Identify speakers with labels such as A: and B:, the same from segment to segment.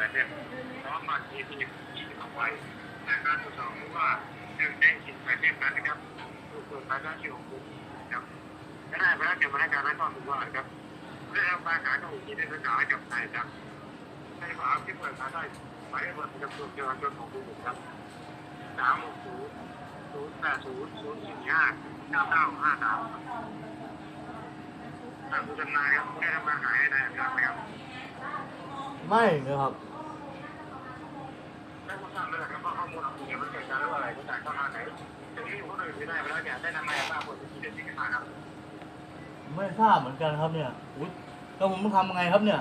A: แต่เนี่ยน้องมันมีทีมที่เอาไว้แต่การตรวจสอบว่าหนึ่องในสินค้าเช่นนั้นนะครับถูกตรวจสารเชื่อของคุณครับและได้พนักงานพนับกานนั้นก็ถือว่าครับได้รับการขายของที่ได้ศึกษากับนายครับในฝามที่เปิดขาได้หมายเลขเบอร์ประจำตัวประชาชนของคุณครับสามหกศูนย์ศูนย์แปดศูนย์ศูนย์สี่ห้าเก้าเก้าห้าสามทางคุณจำนายครับได้ทำการขายให้นายครับไหมครับ
B: ไม่นะครับ
A: ได้ข้อมูลเลยครับว่าข้อมูลของคุณเนี่ยมันเกิดจากเรื่องอะไรคุณจ่ายเข้าทางไหนทีนี้คนอื่นที่ได้ไปแล้วเนี่ยได้นำมาทราบผลที่เด็ดที่ขึ้นมาครับ
B: ไม่ทราบเหมือนกันครับเนี่ยอุ๊ยแล้วผมต้องทำไงครับเนี่ย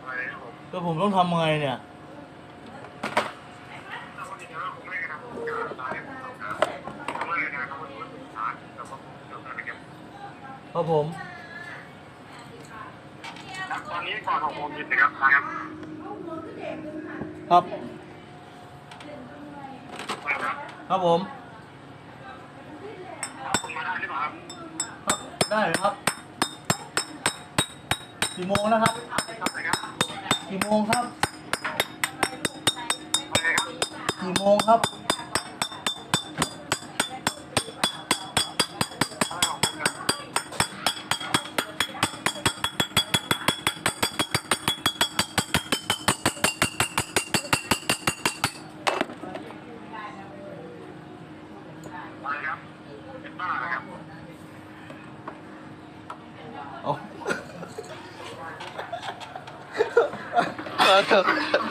A: อะไรนะครับผม
B: แล้วผมต้องทำไงเนี่ย
A: ถ้าคนที่เดียวคงไม่กระทำการตายของเราครับทำอะไรนะเขาเป็นคนสารกับข้อมูลเดียวกันนะครับ
B: ครับผม
A: ตอนนี้ก่อนหกโมงเย็นนะครับนะครับ
B: ครับ
A: ครับ
B: ครับผม
A: คุณมาได้หรือเปล่าครับ
B: ครับได้ครับกี่โมงนะครับ
A: ครับไหนครับ
B: กี่โมงครับ
A: อะไรครับ
B: กี่โมงครับ
A: อะไรของคุณครับอะไรครับ เ